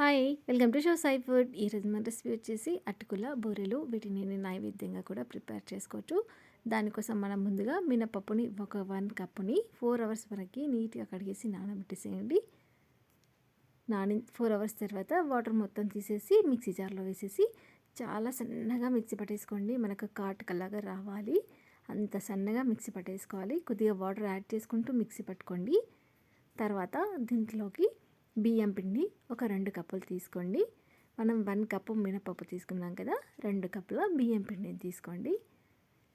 Hi welcome to show Sai food. ఈరోజు మన recipe వచ్చేసి అటుకుల బూరెలు వీటిని నేను నైవేద్యంగా కూడా ప్రిపేర్ చేసుకోవచ్చు. దానికోసం మనం ముందుగా మినపప్పుని ఒక వన్ కప్పుని ఫోర్ అవర్స్ వరకు నీట్గా కడిగేసి నానబెట్టేసేయండి. నాని ఫోర్ అవర్స్ తర్వాత వాటర్ మొత్తం తీసేసి మిక్సీ జార్లో వేసేసి చాలా సన్నగా మిక్సీ పట్టేసుకోండి. మనకు కాటుకలాగా రావాలి. అంత సన్నగా మిక్సీ పట్టేసుకోవాలి. కొద్దిగా వాటర్ యాడ్ చేసుకుంటూ మిక్సీ పట్టుకోండి. తర్వాత దీంట్లోకి బియ్యం పిండి ఒక రెండు కప్పులు తీసుకోండి. మనం వన్ కప్పు మినపప్పు తీసుకున్నాం కదా రెండు కప్పుల బియ్యం పిండిని తీసుకోండి.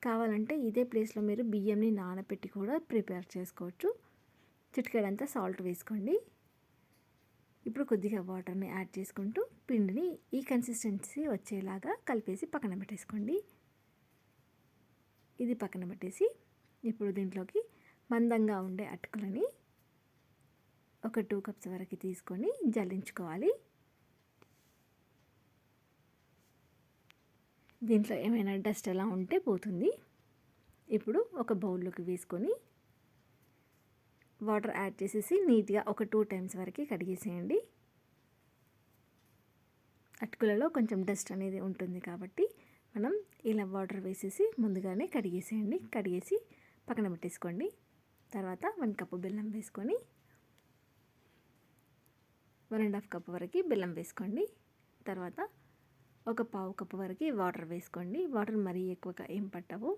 కావాలంటే ఇదే ప్లేస్లో మీరు బియ్యంని నానబెట్టి కూడా ప్రిపేర్ చేసుకోవచ్చు. చిటికెడంతా సాల్ట్ వేసుకోండి. ఇప్పుడు కొద్దిగా వాటర్ని యాడ్ చేసుకుంటూ పిండిని ఈ కన్సిస్టెన్సీ వచ్చేలాగా కలిపేసి పక్కన పెట్టేసుకోండి. ఇది పక్కన పెట్టేసి ఇప్పుడు దీంట్లోకి మందంగా ఉండే అటుకులని ఒక టూ కప్స్ వరకు తీసుకొని జల్లించుకోవాలి. దీంట్లో ఏమైనా డస్ట్ అలా ఉంటే పోతుంది. ఇప్పుడు ఒక బౌల్లోకి వేసుకొని వాటర్ యాడ్ చేసేసి నీట్గా ఒక టూ టైమ్స్ వరకు కడిగేసేయండి. అటుకులలో కొంచెం డస్ట్ అనేది ఉంటుంది కాబట్టి మనం ఇలా వాటర్ వేసేసి ముందుగానే కడిగేసేయండి. కడిగేసి పక్కన పెట్టేసుకోండి. తర్వాత వన్ కప్పు బెల్లం వేసుకొని వన్ అండ్ హాఫ్ కప్ వరకు బెల్లం వేసుకోండి. తర్వాత ఒక పావు కప్పు వరకు వాటర్ వేసుకోండి. వాటర్ మరీ ఎక్కువగా ఏం పట్టవు.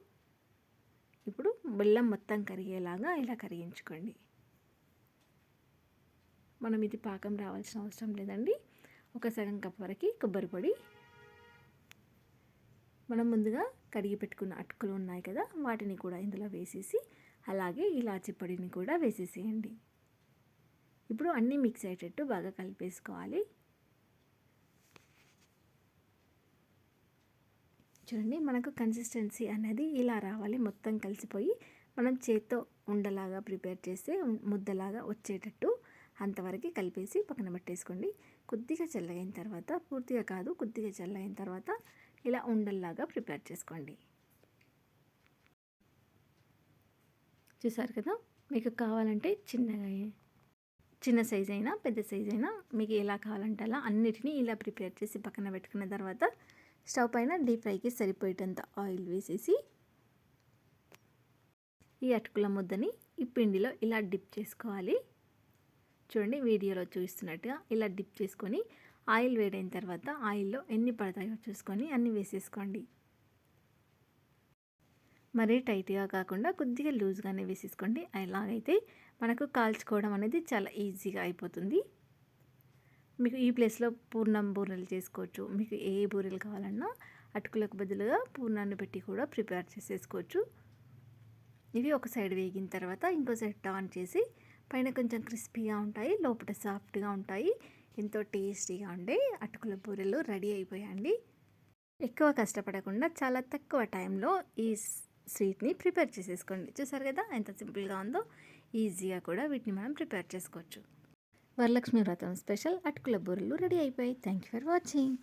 ఇప్పుడు బెల్లం మొత్తం కరిగేలాగా ఇలా కరిగించుకోండి. మనం ఇది పాకం రావాల్సిన అవసరం లేదండి. ఒక సగం కప్ వరకు కొబ్బరి పొడి. మనం ముందుగా కడిగి పెట్టుకున్న అటుకులు ఉన్నాయి కదా వాటిని కూడా ఇందులో వేసేసి అలాగే ఇలాచి పొడిని కూడా వేసేసేయండి. ఇప్పుడు అన్నీ మిక్స్ అయ్యేటట్టు బాగా కలిపేసుకోవాలి. చూడండి మనకు కన్సిస్టెన్సీ అనేది ఇలా రావాలి. మొత్తం కలిసిపోయి మనం చేత్తో ఉండలాగా ప్రిపేర్ చేస్తే ముద్దలాగా వచ్చేటట్టు అంతవరకు కలిపేసి పక్కన పెట్టేసుకోండి. కొద్దిగా చల్లగైన తర్వాత పూర్తిగా కాదు కొద్దిగా చల్లగైన తర్వాత ఇలా ఉండల్లాగా ప్రిపేర్ చేసుకోండి. చూసారు కదా? మీకు కావాలంటే చిన్నగా చిన్న సైజ్ అయినా పెద్ద సైజ్ అయినా మీకు ఎలా కావాలంటే అలా అన్నిటినీ ఇలా ప్రిపేర్ చేసి పక్కన పెట్టుకున్న తర్వాత స్టవ్ పైన డీప్ ఫ్రైకి సరిపోయేటంత ఆయిల్ వేసేసి ఈ అటుకుల ముద్దని ఈ పిండిలో ఇలా డిప్ చేసుకోవాలి. చూడండి వీడియోలో చూస్తున్నట్టుగా ఇలా డిప్ చేసుకొని ఆయిల్ వేడైన తర్వాత ఆయిల్లో ఎన్ని పడతాయో చూసుకొని అన్నీ వేసేసుకోండి. మరీ టైట్గా కాకుండా కొద్దిగా లూజ్గానే వేసేసుకోండి. అలాగైతే మనకు కాల్చుకోవడం అనేది చాలా ఈజీగా అయిపోతుంది. మీకు ఈ ప్లేస్లో పూర్ణం బూరెలు చేసుకోవచ్చు. మీకు ఏ బూరెలు కావాలన్నా అటుకులకు బదులుగా పూర్ణాన్ని పెట్టి కూడా ప్రిపేర్ చేసేసుకోవచ్చు. ఇవి ఒక సైడ్ వేగిన తర్వాత ఇంకో సైడ్ టర్న్ చేసి పైన కొంచెం క్రిస్పీగా ఉంటాయి లోపల సాఫ్ట్గా ఉంటాయి. ఎంతో టేస్టీగా ఉండే అటుకుల బూరెలు రెడీ అయిపోయాయండి. ఎక్కువ కష్టపడకుండా చాలా తక్కువ టైంలో ఈ స్వీట్ని ప్రిపేర్ చేసేసుకోండి. చూసారు కదా ఎంత సింపుల్గా ఉందో? ఈజీగా కూడా వీటిని మనం ప్రిపేర్ చేసుకోవచ్చు. వరలక్ష్మి వ్రతం స్పెషల్ అటుకుల బూరెలు రెడీ అయిపోయాయి. Thank you for watching.